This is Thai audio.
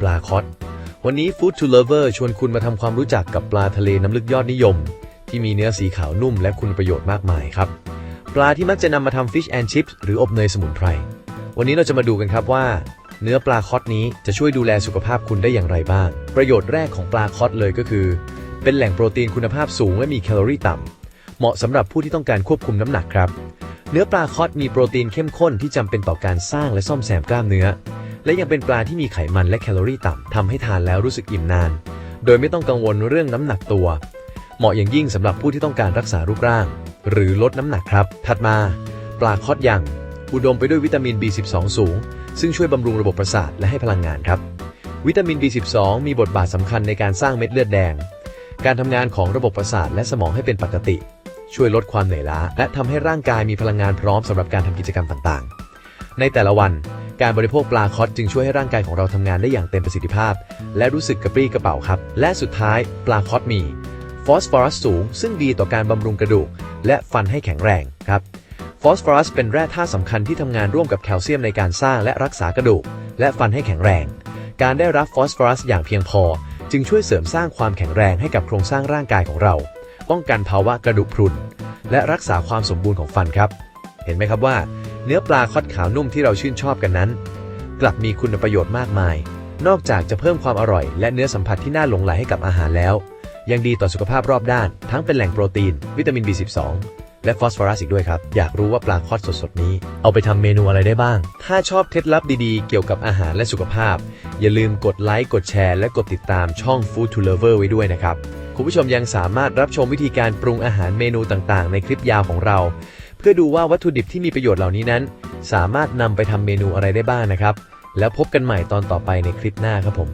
ปลาคอตวันนี้ Food to Lover ชวนคุณมาทำความรู้จักกับปลาทะเลน้ำลึกยอดนิยม ที่มีเนื้อสีขาวนุ่มและคุณประโยชน์มากมายครับ ปลาที่มักจะนำมาทำ Fish and Chips หรืออบเนยสมุนไพร วันนี้เราจะมาดูกันครับว่า เนื้อปลาคอตนี้จะช่วยดูแลสุขภาพคุณได้อย่างไรบ้าง ประโยชน์แรกของปลาคอตเลยก็คือ เป็นแหล่งโปรตีนคุณภาพสูงและมีแคลอรี่ต่ำเหมาะสำหรับผู้ที่ต้องการควบคุมน้ำหนักครับเนื้อปลาคอตมีโปรตีนเข้มข้นที่จำเป็นต่อการสร้างและซ่อมแซมกล้ามเนื้อ และยังเป็นปลาที่มีไขมันและแคลอรี่ต่ำทำให้ทานแล้วรู้สึกอิ่มนาน โดยไม่ต้องกังวลเรื่องน้ำหนักตัว เหมาะอย่างยิ่งสำหรับผู้ที่ต้องการรักษารูปร่าง หรือลดน้ำหนักครับ ถัดมา ปลาคอตยังอุดมไปด้วยวิตามิน B12 สูง ซึ่งช่วยบำรุงระบบประสาทและให้พลังงานครับวิตามิน B12 มีบทบาทสำคัญในการสร้างเม็ดเลือดแดง การทำงานของระบบประสาทและสมองให้เป็นปกติ ช่วยลดความเหนื่อยล้า และทำให้ร่างกายมีพลังงานพร้อมสำหรับการทำกิจกรรมต่างๆ ในแต่ละวัน การบริโภคปลาคอตจึงช่วยให้ร่างกายของเราทำงานได้อย่างเต็มประสิทธิภาพ และรู้สึกกระปรี้กระเป๋าครับ และสุดท้ายปลาคอตมีฟอสฟอรัสสูง ซึ่งดีต่อการบำรุงกระดูก และฟันให้แข็งแรงครับฟอสฟอรัสเป็นแร่ธาตุสำคัญที่ทำงานร่วมกับแคลเซียมในการสร้างและรักษากระดูก และฟันให้แข็งแรง การได้รับฟอสฟอรัสอย่างเพียงพอ จึงช่วยเสริมสร้างความแข็งแรงให้กับโครงสร้างร่างกายของเรา ป้องกันภาวะกระดูกพรุน และรักษาความสมบูรณ์ของฟันครับ เห็นไหมครับว่า เนื้อปลาคอดขาวนุ่มที่เราชื่นชอบกันนั้น กลับมีคุณประโยชน์มากมาย นอกจากจะเพิ่มความอร่อย และเนื้อสัมผัสที่น่าหลงใหลให้กับอาหารแล้ว ยังดีต่อสุขภาพรอบด้าน ทั้งเป็นแหล่งโปรตีน วิตามิน B12 และฟอสฟอรัสอีกด้วยครับ อยากรู้ว่าปลาคอดสดๆนี้ เอาไปทำเมนูอะไรได้บ้าง ถ้าชอบเคล็ดลับดีๆ เกี่ยวกับอาหารและสุขภาพ อย่าลืมกดไลค์ กดแชร์ และกดติดตามช่อง Food to Lover ไว้ด้วยนะครับ คุณผู้ชมยังสามารถรับชมวิธีการปรุงอาหารเมนูต่างๆ ในคลิปยาวของเรา เพื่อดูว่าวัตถุดิบที่มีประโยชน์เหล่านี้นั้น สามารถนำไปทำเมนูอะไรได้บ้างนะครับ แล้วพบกันใหม่ตอนต่อไปในคลิปหน้าครับผม